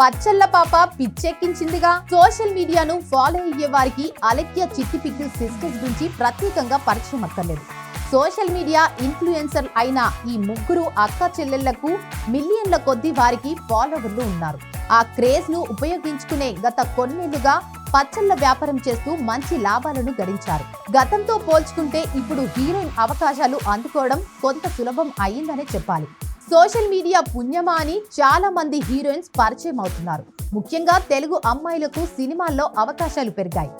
పచ్చళ్ళ పాప పిచ్చెక్కించిందిగా. సోషల్ మీడియాను ఫాలో అయ్యే వారికి అలెక్య చిట్టి పిక్కిల్ సిస్టర్స్ గురించి ప్రత్యేకంగా పరిచయం అక్కర్లేదు. సోషల్ మీడియా ఇన్ఫ్లుయెన్సర్ అయిన ఈ ముగ్గురు అక్క చెల్లెళ్ళకు మిలియన్ల కొద్ది వారికి ఫాలోవర్లు ఉన్నారు. ఆ క్రేజ్ను ఉపయోగించుకునే గత కొన్నేళ్ళుగా పచ్చళ్ళ వ్యాపారం చేస్తూ మంచి లాభాలను గడించారు. గతంతో పోల్చుకుంటే ఇప్పుడు హీరోయిన్ అవకాశాలు అందుకోవడం కొంత సులభం అయిందనే చెప్పాలి. సోషల్ మీడియా పుణ్యమా అని చాలా మంది హీరోయిన్స్ పరిచయం అవుతున్నారు. ముఖ్యంగా తెలుగు అమ్మాయిలకు సినిమాల్లో అవకాశాలు పెరిగాయి.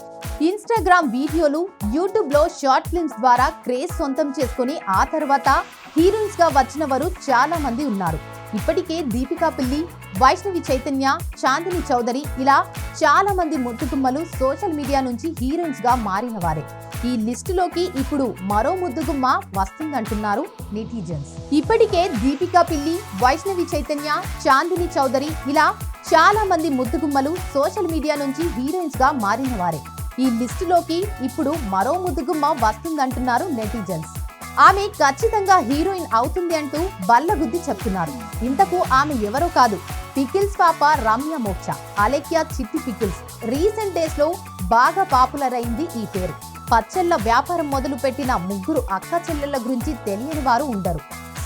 ఇన్స్టాగ్రామ్ వీడియోలు యూట్యూబ్లో షార్ట్ ఫిల్మ్స్ ద్వారా క్రేజ్ సొంతం చేసుకుని ఆ తర్వాత హీరోయిన్స్గా వచ్చిన వారు చాలా మంది ఉన్నారు. ఇప్పటికే దీపికా పిల్లి వైష్ణవి చైతన్య చాందిని చౌదరి ఇలా చాలా మంది ముద్దుగుమ్మలు సోషల్ మీడియా నుంచి హీరోయిన్స్గా మారిన వారే. ఈ లిస్టులోకి ఇప్పుడు మరో ముద్దుగుమ్మ వస్తుందంటున్నారు నెటిజన్స్. ఇప్పటికే దీపికా పిల్లి వైష్ణవి చైతన్య చాందిని చౌదరి ఇలా చాలా మంది ముద్దుగుమ్మలు సోషల్ మీడియా నుంచి హీరోయిన్స్గా మారిన వారే. ఈ లిస్టులోకి ఇప్పుడు మరో ముద్దుగుమ్మ వస్తుందంటున్నారు నెటిజన్స్. ఆమె ఖచ్చితంగా హీరోయిన్ అవుతుంది అంటూ బల్లగుద్ది చెప్తున్నారు. ఇంతకు ఆమె ఎవరో కాదు. పికిల్స్ పాప రమ్య మోక్ష అలెక్యా చిట్టి పికిల్స్. రీసెంట్ డేస్లో బాగా పాపులర్ అయింది ఈ పేరు. పచ్చళ్ళ వ్యాపారం మొదలు పెట్టిన ముగ్గురు అక్క చెల్లెళ్ళ గురించి తెలియని వారు ఉండరు.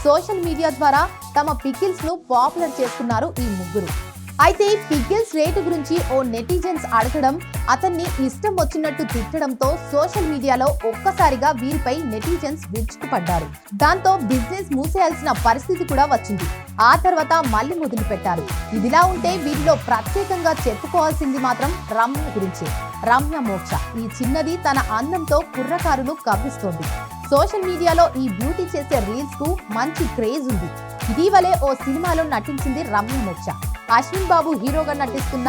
సోషల్ మీడియా ద్వారా తమ పికిల్స్ను పాపులర్ చేస్తున్నారు ఈ ముగ్గురు. అయితే పికిల్స్ రేటు గురించి ఓ నెటిజన్స్ అడగడం అతన్ని ఇష్టం వచ్చినట్టు తిట్టడంతో సోషల్ మీడియాలో ఒక్కసారిగా వీరిపై నెటిజన్స్ విరుచుకుపడ్డారు. దాంతో బిజినెస్ మూసేయాల్సిన పరిస్థితి కూడా వచ్చింది. ఆ తర్వాత మళ్ళీ మొదలుపెట్టారు. ఇదిలా ఉంటే వీరిలో ప్రత్యేకంగా చెప్పుకోవాల్సింది మాత్రం రమ్య గురించి. రమ్య మోక్ష. ఈ చిన్నది తన అందంతో కుర్రకారును కవ్విస్తోంది. సోషల్ మీడియాలో ఈ బ్యూటీ చేసే రీల్స్కు మంచి క్రేజ్ ఉంది. ఇటీవలే ఓ సినిమాలో నటించింది రమ్య మోక్ష అశ్విన్ బాబు హీరోగా నటిస్తున్న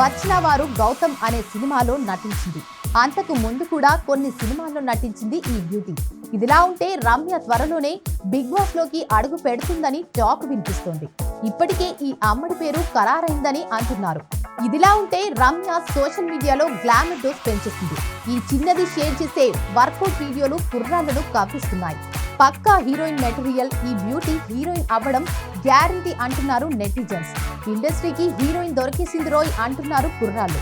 వచ్చిన వారు గౌతమ్ అనే సినిమాలో నటించింది. అంతకు ముందు కూడా కొన్ని సినిమాల్లో నటించింది ఈ బ్యూటీ. ఇదిలా ఉంటే రమ్య త్వరలోనే బిగ్ బాస్లోకి అడుగు పెడుతుందని టాక్ వినిపిస్తోంది. ఇప్పటికే ఈ అమ్మడి పేరు ఖరారైందని అంటున్నారు. ఇదిలా ఉంటే రమ్య సోషల్ మీడియాలో గ్లామర్ డోస్ పెంచేస్తుంది ఈ చిన్నది షేర్ చేసే వర్కౌట్ వీడియోలు కుర్రాలను కవ్విస్తున్నాయి. పక్కా హీరోయిన్ మెటీరియల్ ఈ బ్యూటీ హీరోయిన్ అవ్వడం గ్యారంటీ అంటున్నారు నెటిజన్స్. ఇండస్ట్రీకి హీరోయిన్ దొరికేసింది రోయ్ అంటున్నారు కుర్రాళ్ళు.